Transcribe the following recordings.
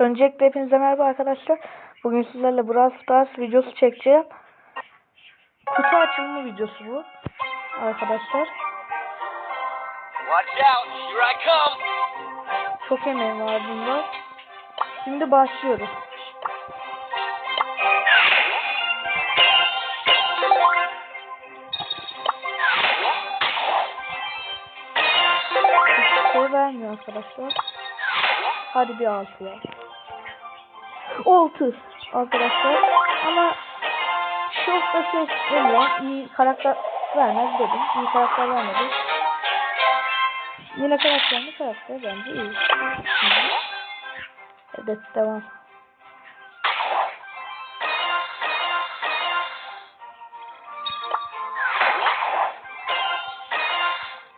Öncelikle hepinize merhaba arkadaşlar. Bugün sizlerle Brawl Stars videosu çekeceğim. Kutu açılımı videosu bu. Arkadaşlar. Watch out, here I come. Çok emeğim var bunda. Şimdi başlıyoruz. Hiçbir şey vermiyor arkadaşlar. Hadi bir altı ver. 6 arkadaşlar. Ama çok da seslerle iyi karakter vermez dedim. İyi karakter vermedi. Yine karakterli karakter bence iyi. Evet devam.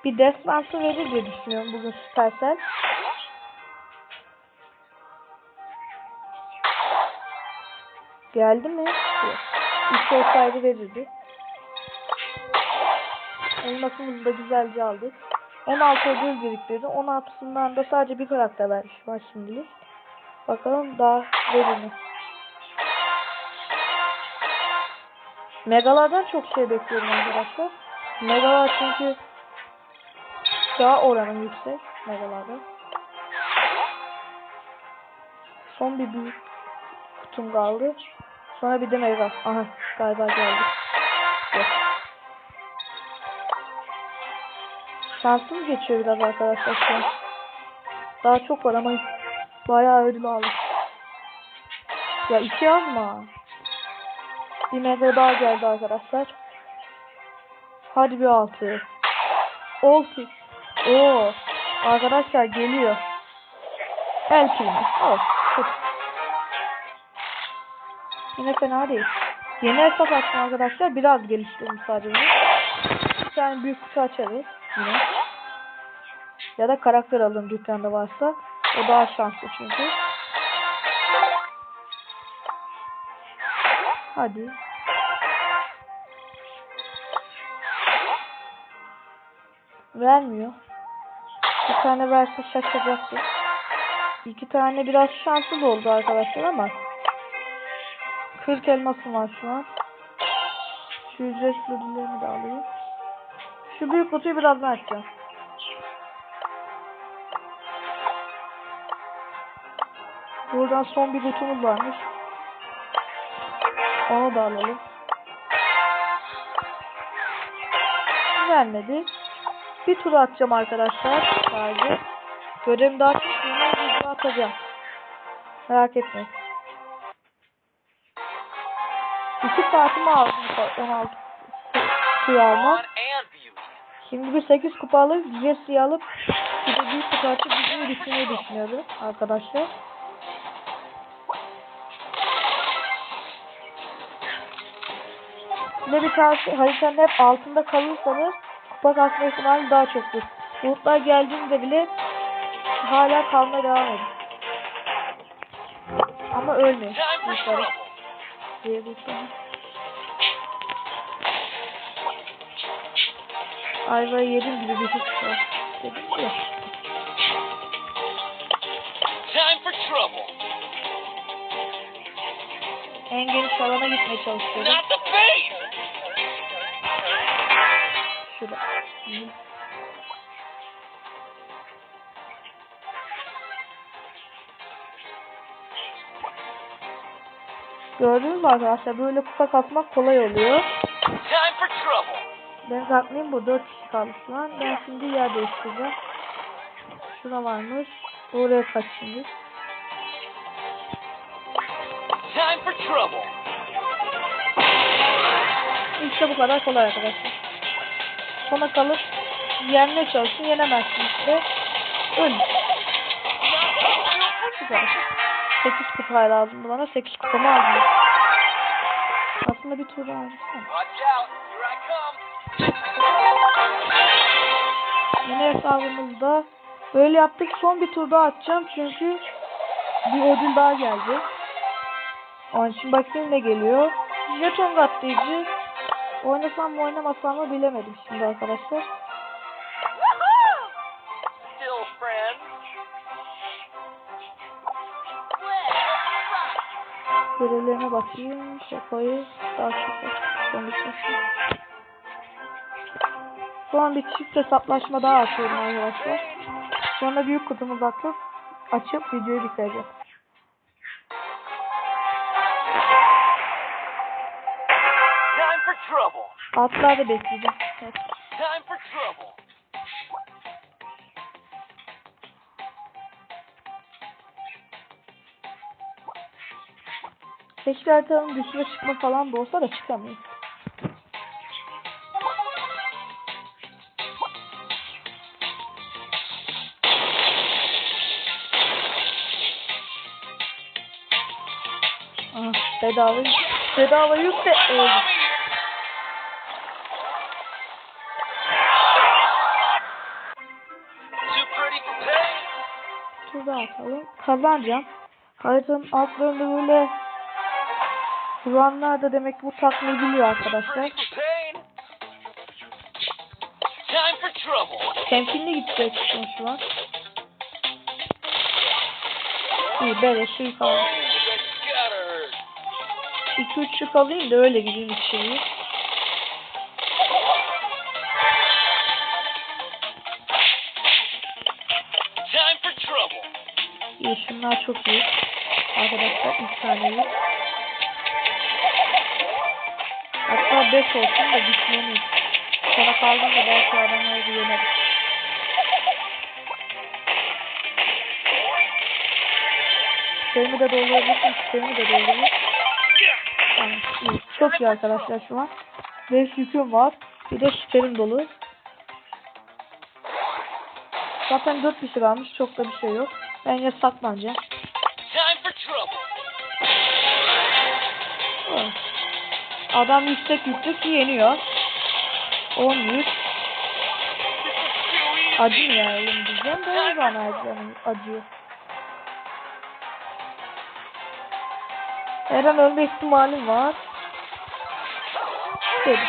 Bir ders mantığı verir diye düşünüyorum bugün Supercell. Geldi mi? Yok. Üç olsaydı verirdi. Elmasımızı da güzelce aldık. 16 ödül biriktirdi. 16'sından da sadece bir karakter vermiş var şimdilik. Bakalım daha verir mi? Megalardan çok şey bekliyorum arkadaşlar. Megalar çünkü daha oranı yüksek megalarda. Son bir büyük kutum kaldı. Sonra bir de mega. Aha galiba geldi. Yok. Şansım geçiyor biraz arkadaşlar şu an. Daha çok var ama bayağı ödül aldım. Ya iki alma. Bir mega daha geldi arkadaşlar. Hadi bir altı. Olsun. Oo. Arkadaşlar geliyor. El primi. Al. Yine fena değil. Yeni hesap açtım arkadaşlar. Biraz geliştirdim sadece. Bir tane büyük kutu açarız. Yine. Ya da karakter alın dükkanda varsa. O daha şanslı çünkü. Hadi. Vermiyor. Bir tane verse şaşıracaktır. İki tane biraz şanslı oldu arkadaşlar ama 40 elmasım var şu an. Şu ücretsiz de alayım. Şu büyük kutuyu birazdan açacağım. Buradan son bir kutumuz varmış. Onu da alalım. Gelmedi. Bir tur atacağım arkadaşlar. Sadece. Görevimi daha çıkmıyor. Bir tur atacağım. Merak etmeyin. İki saatimi aldım 16 kutuyu almak. Şimdi bir 8 kupa alıp Jesse'yi alıp bir de büyük kupa açıp bizim düşünmeyi düşünüyoruz arkadaşlar. Ve bir tavsiye haritanın hep altında kalırsanız kupa kasma ihtimali daha çoktur. Bulutlar geldiğinde bile hala kalmaya devam edin. Ama ölmeyin. Bulutları. Trouble. Diye bulutları. Ayvayı yedim gibi bir his var. Dedim ya. Time for trouble. En geniş alana gitmeye çalışıyorum. Gördünüz mü arkadaşlar böyle kupa kasmak kolay oluyor. Ben kalkmayayım bu 4 kişi kaldı şu an. Ben şimdi yer değiştireceğim. Şuna varmış. Oraya kaç şimdi. İşte bu kadar kolay arkadaşlar. Sona kalıp yenmeye çalışın yenemezsin işte. Öl. Kadar. 8 kupa lazım bana. 8 kupamı aldım. Aslında bir tur daha come. Yine hesabımızda böyle yaptık. Son bir tur daha atacağım çünkü bir ödül daha geldi. Onun için bakayım ne geliyor. Jeton katlayıcı. Oynasam mı oynamasam mı bilemedim şimdi arkadaşlar. Görevlerine bakayım. Sopayı daha çok son bir. Son bir çift hesaplaşma daha açıyorum arkadaşlar. Sonra büyük kutumuzu atıp açıp videoyu bitireceğim. Trouble. Altlarda bekleyeceğim. Evet. Keşke haritanın dışına çıkma falan da olsa da çıkamıyoruz. Aha, bedava bedava yük de öldü. Şurada atalım. Kazanacağım. Haritanın altlarında böyle duranlar da demek bu takmayı biliyor arkadaşlar. Temkinli gidecek şimdi şu an. İyi böyle şey kaldı. Oh, that gotta hurt. 2-3 şık alayım da öyle gideyim içeriye. İyi şunlar çok iyi. Arkadaşlar ilk taneyi. Hatta 5 olsun da gitmeliyiz. Sana kaldım da belki adamları bir yenerim. Sistemi de doldurabilirsin. Sistemi de doldurabilirsin. Tamam. Çok iyi arkadaşlar şu an. 5 yüküm var. Bir de süperim dolu. Zaten 4 kişi kalmış. Çok da bir şey yok. Ben ya saklanacağım. Adam yüksek yüksek yeniyor. 10 yük. This is too easy. Acımayalım diyeceğim de o yüzden acı- acıyor. Her an ölme ihtimalim var. Dedim.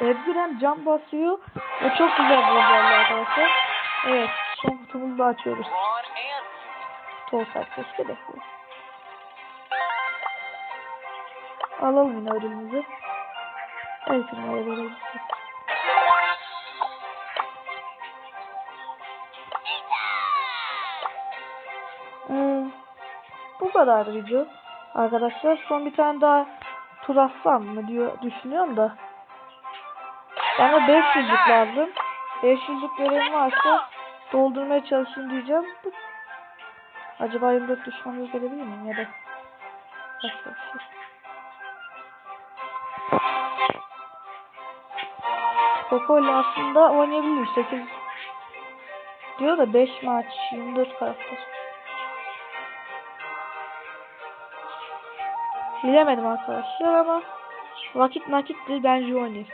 Edgar hem can basıyor ve çok güzel bir özelliği arkadaşlar. Evet son kutumuzu da açıyoruz. Ron and Kutu olsak keşke de. Alalım ödülümüzü. El firmaya verelim. Hmm, bu kadar video. Arkadaşlar son bir tane daha tur atsam mı diyor düşünüyorum da. Bana 500'lük lazım. 500'lük görevim varsa doldurmaya çalışayım diyeceğim. Acaba 24 düşmanı gelebilir miyim ya da başka bir şey. İle aslında oynayabilirim 8 diyor da 5 maç 24 karakter. Bilemedim arkadaşlar ama vakit nakit değil bence oynayayım.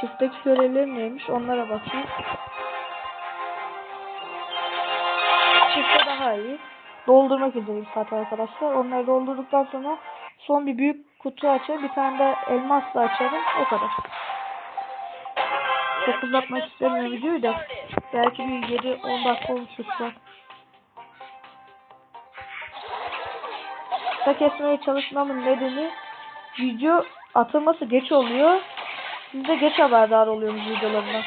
Çiftteki görevlerim neymiş onlara bakayım. Çifte daha iyi. Doldurmak üzereyim zaten arkadaşlar. Onları doldurduktan sonra son bir büyük kutu açar. Bir tane de elmasla açarım. O kadar. Çok uzatmak istemiyorum videoyu da. Belki bir 7-10 dakika olmuştur şu an. Kısa kesmeye çalışmamın nedeni video atılması geç oluyor. Siz de geç haberdar oluyorsunuz videolarından.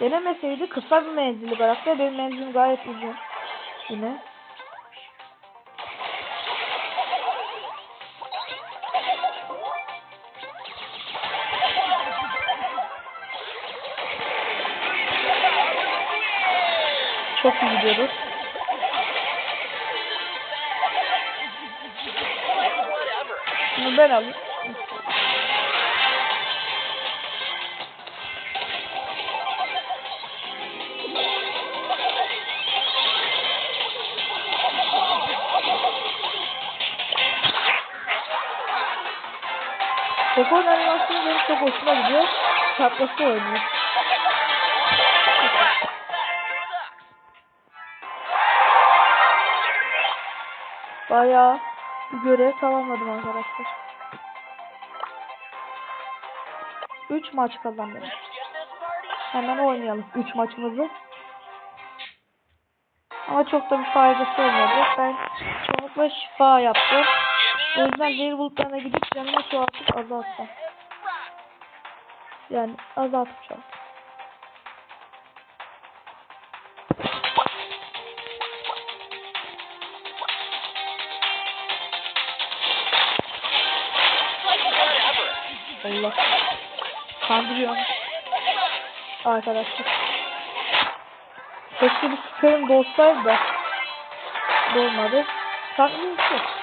Denemeseydi kısa bir menzilli karakter. Benim menzilim gayet uzun. Yine. Çok iyi gidiyoruz. Bunu ben alayım. Japon animasyonu benim çok hoşuma gidiyor. Çatlası oynuyor. Bayağı bir görev tamamladım arkadaşlar. 3 maç kazandım. Hemen oynayalım 3 maçımızı. Ama çok da bir faydası olmadı. Ben çoğunlukla şifa yaptım. O yüzden zehir bulutlarına gidip canımı çoğaltıp azalttım. Yani whatever. Allah. Kandırıyorum. Arkadaşlar. Keşke bir süperim dolsaydı da. Dolmadı. Takmayayım ki. Wow,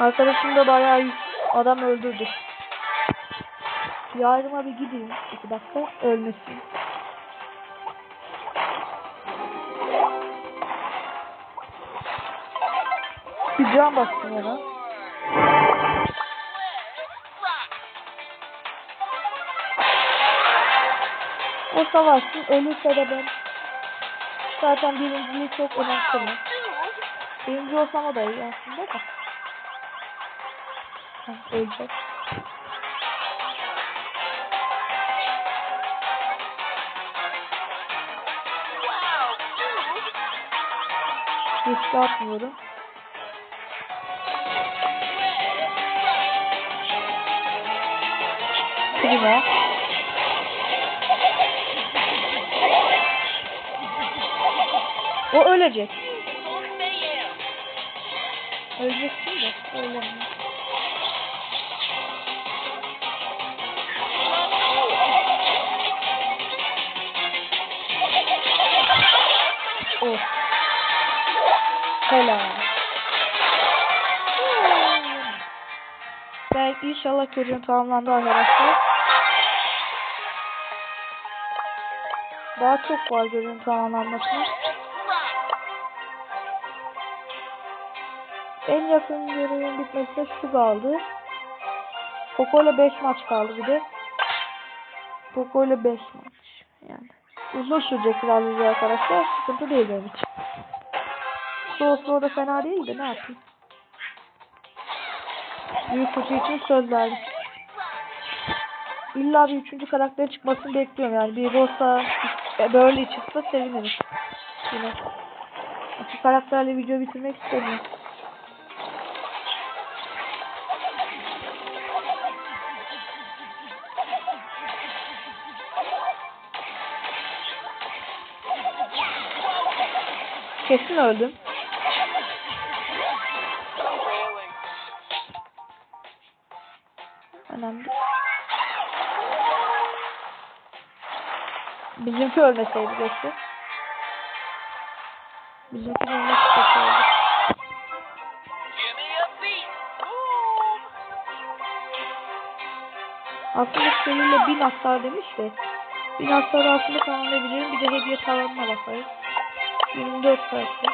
Arkadaşım da bayağı adam öldürdü. Yardıma bir gideyim. iki dakika. Ölmesin. Bir can bastım ona. O savaşsın. Ölürse de ben zaten birinciliği çok önemsemiyorum. Birinci olsam o da iyi aslında da. Heh, ölecek. Riske atmıyorum. Primo. O ölecek. Öleceksin de öylemiyor. Helal. Ben inşallah görüyorum tamamlandı arkadaşlar. Daha çok var görüyorum tamamlanmasına. En yakın görevin bitmesine şu kaldı. Poco ile 5 maç kaldı bir de. Poco ile 5 maç. Yani uzun sürecek biraz arkadaşlar. Sıkıntı değil benim için. Slow da fena değil de ne yapayım. Büyük kutu için söz verdim. İlla bir üçüncü karakter çıkmasını bekliyorum yani. Bir Rosa, e, böyle çıksa sevinirim. Yine. İki karakterle video bitirmek istemiyorum. Kesin öldüm. Bizimki ölmeseydi geçti. Bizimki. Boom. Aslında seninle bin hasar demiş de. Bin hasarı aslında tamamlayabilirim. Bir de hediye tavanına bakarız. 24 karakter.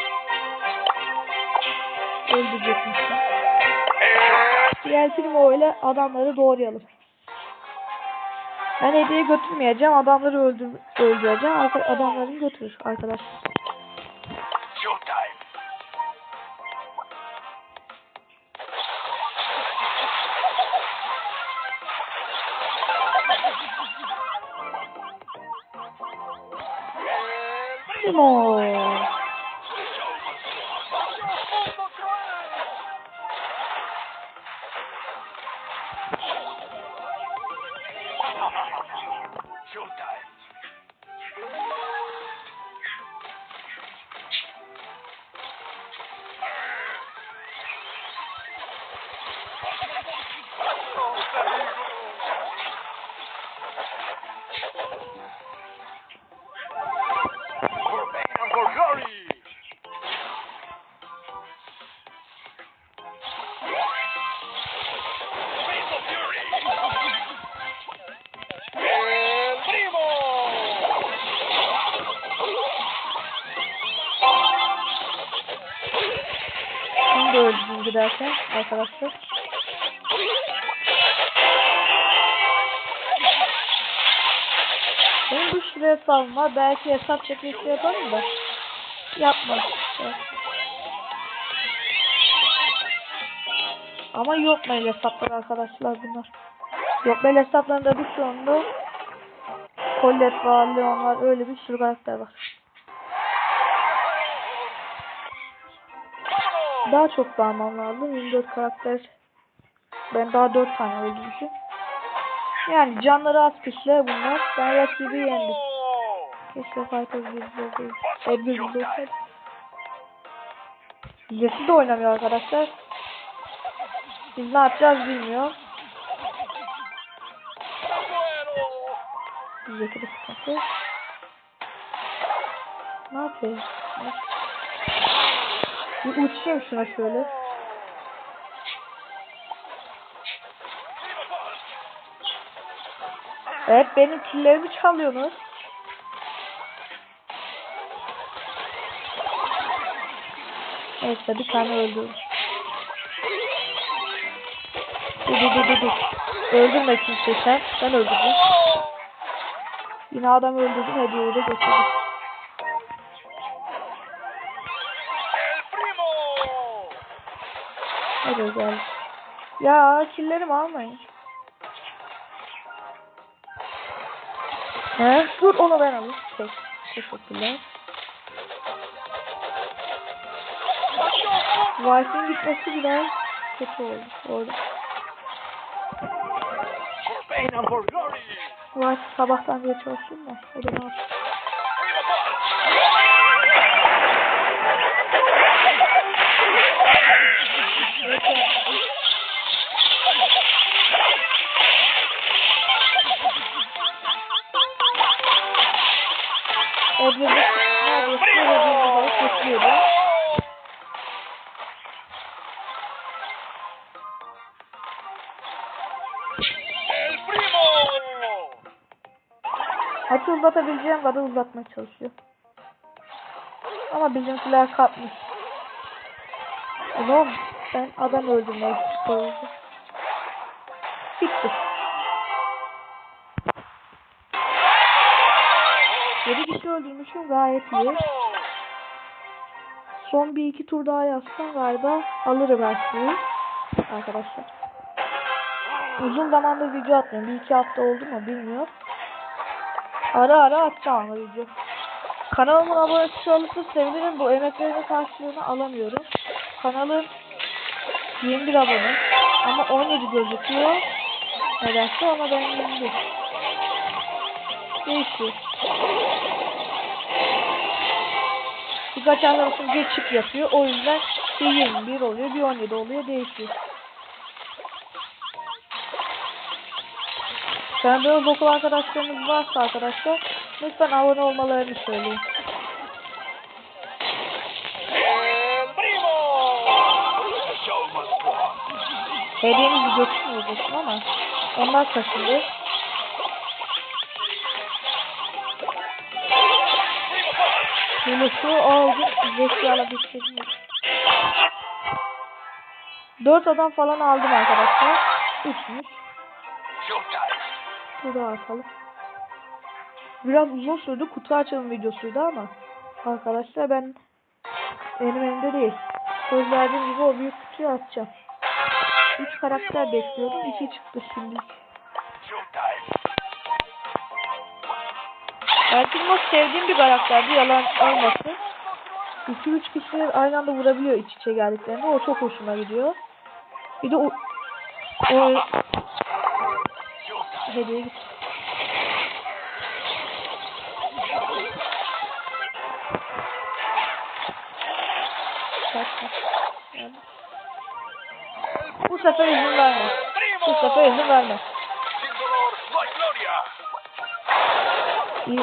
Öldürecekmişim. Diğer film o ile adamları doğrayalım. Ben hediye götürmeyeceğim. Adamları öldür öldüreceğim. Adamlarını götürür arkadaşlar. Showtime. Limon. Giderken arkadaşlar. Benim bu sürü hesabım. Belki hesap çekilişi yaparım da. Yapmaz işte. Ama yok mail hesapları arkadaşlar bunlar. Yok mail hesaplarında bir çoğunda Colette var, Leon var. Öyle bir sürü karakter var. Daha çok bağlamam lazım. 24 karakter. Ben daha 4 tane öldürmüşüm. Yani canları az kişiler bunlar. Ben rakibi yendim. Keşke Fighters 1'de değil. Edgar 1'de olsaydı. Jesse de oynamıyor arkadaşlar. Biz ne yapacağız bilmiyor. Jesse de sıkıntı. Ne yapıyor? Bir uçayım şuna şöyle. Evet benim killerimi çalıyorsunuz. Neyse bir tane öldürdüm. Dur dur dur dur. Öldürme kimseyi sen. Ben öldürdüm. Yine adam öldürdüm hediyeyi de getirdim. Güzel. Ya killerimi almayın. He? Dur onu ben alayım. Tek. Teşekkürler. Wi-Fi'nin gitmesi biraz kötü oldu. Orada. Wi-Fi sabahtan beri çalışıyor da. O da ne yapıyor? Edward'ı neredeyse. El primo. Maçı uzatabileceğim kadar uzatmaya çalışıyor. Ama bizimkiler kapmış. Ulan ben adam öldürmeye çalışıyorum. Bitti. Yedi kişi öldürmüşüm gayet iyi. Son bir iki tur daha yapsam galiba alırım her şeyi. Arkadaşlar. Uzun zamandır video atmıyorum. Bir iki hafta oldu mu bilmiyorum. Ara ara atacağım video. Kanalımın abonesi olursa sevinirim. Bu emeklerimin karşılığını alamıyorum. Kanalım 21 abone. Ama 17 gözüküyor. Nedense ama ben 21. Değişiyor. Birkaç arkadaşım geçik yapıyor. O yüzden bir 21 oluyor, bir 17 oluyor. Değişiyor. Tanıdığınız okul arkadaşlarınız varsa arkadaşlar lütfen abone olmalarını söyleyin. Hediyemizi götürmeyecektim ama onlar kaçındı. Yunus'u aldım. Zekiyalı bitirdim. Dört adam falan aldım arkadaşlar. Üçmüş. Burada atalım. Biraz uzun sürdü. Kutu açalım videosuydu ama arkadaşlar ben benim elimde değil. Söz verdiğim gibi o büyük kutuyu açacağım. Üç karakter bekliyordum. iki çıktı şimdi. O sevdiğim bir karakterdi. Yalan olmasın. 2-3 kişiler aynı anda vurabiliyor iç içe geldiklerinde. O çok hoşuma gidiyor. Bir de o, o Showtime. hediye git. Está feliz, no lo. Está feliz, no lo hagas. Sin